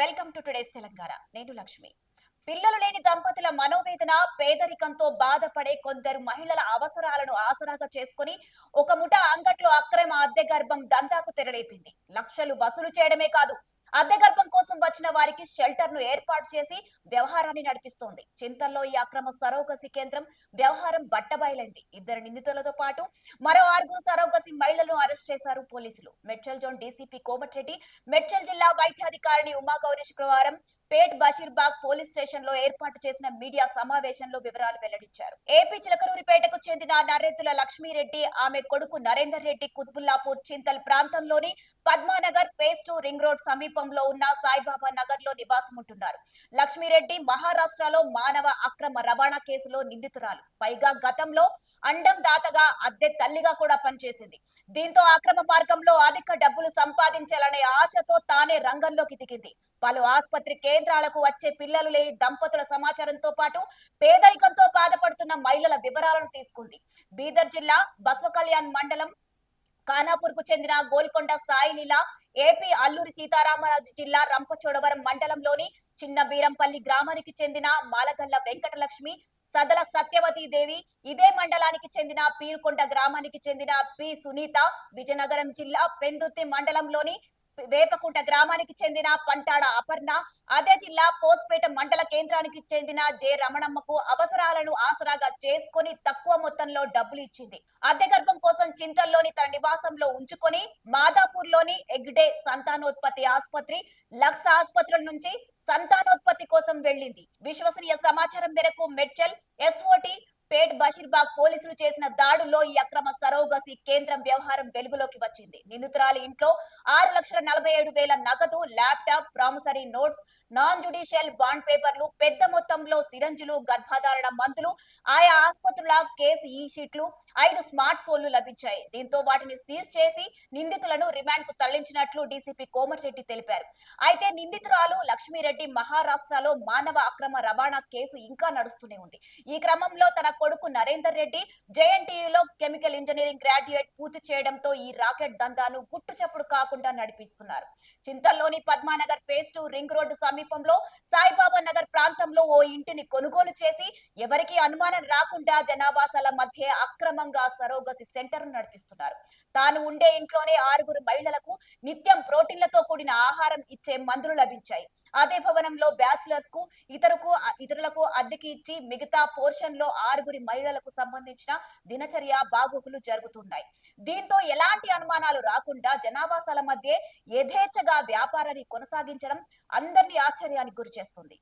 Welcome to today's Telangana. నేను లక్ష్మి. పిల్లలు లేని దంపతుల మనోవేదన పేదరికంతో బాధపడే కొందరు మహిళల అవసరాలను ఆసరాగా చేసుకుని ఒక ముఠ అంగట్లో అక్రమ అద్దె గర్భం దందాకు తెరలేపింది. లక్షలు వసూలు చేయడమే కాదు అద్దె గర్భం కోసం వచ్చిన వారికి షెల్టర్ను ఏర్పాటు చేసి వ్యవహారాన్ని నడిపిస్తోంది. చింతల్లో ఈ అక్రమ సరోగసి కేంద్రం వ్యవహారం బట్టబయలైంది. ఇద్దరు నిందితులతో పాటు మరో ఆరుగురు సరోగసి మహిళలను అరెస్ట్ చేశారు పోలీసులు. మెడ్చల్ జోన్ డీసీపీ కోమటిరెడ్డి మెడ్చల్ జిల్లా వైద్యాధికారిని ఉమాగౌరి శుక్రవారం పేట్ బషీర్బాగ్ పోలీస్ స్టేషన్లో ఏర్పాటు చేసిన మీడియా సమావేశంలో వివరాలు వెల్లడించారు. ఏపీ చిలకరూరిపేటకు చెందిన నరేంద్రుల లక్ష్మీరెడ్డి ఆమె కొడుకు నరేందర్ రెడ్డి కుత్బుల్లాపూర్ చింతల్ ప్రాంతంలోని పద్మానగర్ పేస్టు రింగ్ రోడ్ సమీపంలో ఉన్న సాయిబాబా నగర్లో నివాసం ఉంటున్నారు. లక్ష్మీరెడ్డి మహారాష్ట్రలో మానవ అక్రమ రవాణా కేసులో నిందితురాలు. పైగా గతంలో అండం దాతగా అద్దె తల్లిగా కూడా పనిచేసింది. దీంతో అక్రమ మార్గంలో అధిక డబ్బులు సంపాదించాలనే ఆశతో తానే రంగంలోకి దిగింది. పలు ఆసుపత్రి కేంద్రాలకు వచ్చే పిల్లలు లేని దంపతుల సమాచారంతో పాటు పేదరికంతో బాధపడుతున్న మహిళల వివరాలను తీసుకుంది. బీదర్ జిల్లా బసవ కళ్యాణ్ మండలం ఖానాపూర్కు చెందిన గోల్కొండ సాయిలీల ఏపీ అల్లూరి సీతారామరాజు జిల్లా రంపచోడవరం మండలంలోని చిన్న బీరంపల్లి గ్రామానికి చెందిన మాలగల్ల వెంకటలక్ష్మి సదల సత్యవతి దేవి ఇదే మండలానికి చెందిన పీరుకొండ గ్రామానికి చెందిన పి సునీత విజయనగరం జిల్లా పెందుర్తి మండలంలోని వేపకుంట గ్రామానికి చెందిన పంటాడ అపర్ణ అదే జిల్లా పోస్పేట మండల కేంద్రానికి చెందిన జె రమణమ్మకు అవసరాలను ఆసరాగా చేసుకొని తక్కువ మొత్తంలో డబ్బులు ఇచ్చింది. అద్దె గర్భం కోసం చింతల్లోని తన నివాసంలో ఉంచుకొని మాదాపూర్లోని ఎగ్డే సంతానోత్పత్తి ఆసుపత్రి లక్స్ ఆసుపత్రుల నుంచి సంతానోత్పత్తి కోసం వెళ్ళింది. విశ్వసనీయ సమాచారం మేరకు మెడ్చల్ ఎస్ఓటి పేట్ బషీర్బాగ్ పోలీసులు చేసిన దాడుల్లో ఈ అక్రమ సరోగసి కేంద్రం వ్యవహారం వెలుగులోకి వచ్చింది. నిందితురాలి ఇంట్లో ఆరు లక్షల నలభై ఏడు వేల నగదు laptop promissory notes non judicial bond పేపర్లు పెద్ద మొత్తంలో సిరంజులు గర్భాధారణ మందులు ఆయా ఆసుపత్రుల కేసు ఈ షీట్లు ఐదు స్మార్ట్ ఫోన్లు లభించాయి. దీంతో వాటిని సీజ్ చేసి నిందితులను రిమాండ్కు తరలించినట్లు డీసీపీ కోమటిరెడ్డి తెలిపారు. అయితే నిందితురాలు లక్ష్మీరెడ్డి మహారాష్ట్రలో మానవ అక్రమ రవాణా కేసు ఇంకా నడుస్తూనే ఉంది. ఈ క్రమంలో తన కొడుకు నరేందర్ రెడ్డి జేఎన్టీయూలో కెమికల్ ఇంజనీరింగ్ గ్రాడ్యుయేట్ పూర్తి చేయడంతో ఈ రాకెట్ దందాను గుట్టు చప్పుడు కాకుండా నడిపిస్తున్నారు. చింతల్లోని పద్మానగర్ పేస్టు రింగ్ రోడ్డు సమీపంలో సాయిబాబా నగర్ ప్రాంతంలో ఓ ఇంటిని కొనుగోలు చేసి ఎవరికి అనుమానం రాకుండా జనాభాసాల మధ్య అక్రమంగా సరోగసి సెంటర్ నడిపిస్తున్నారు. తాను ఉండే ఇంట్లోనే ఆరుగురు మహిళలకు నిత్యం ప్రోటీన్లతో కూడిన ఆహారం ఇచ్చే మందులు లభించాయి. అదే భవనంలో బ్యాచిలర్స్కు ఇతరుకు ఇతరులకు అద్దెకి ఇచ్చి మిగతా పోర్షన్లో ఆరుగురి మహిళలకు సంబంధించిన దినచర్య బాగోగులు జరుగుతున్నాయి. దీంతో ఎలాంటి అనుమానాలు రాకుండా జనాభాసాల మధ్య యథేచ్ఛగా వ్యాపారాన్ని కొనసాగించడం అందరినీ ఆశ్చర్యానికి గురి చేస్తుంది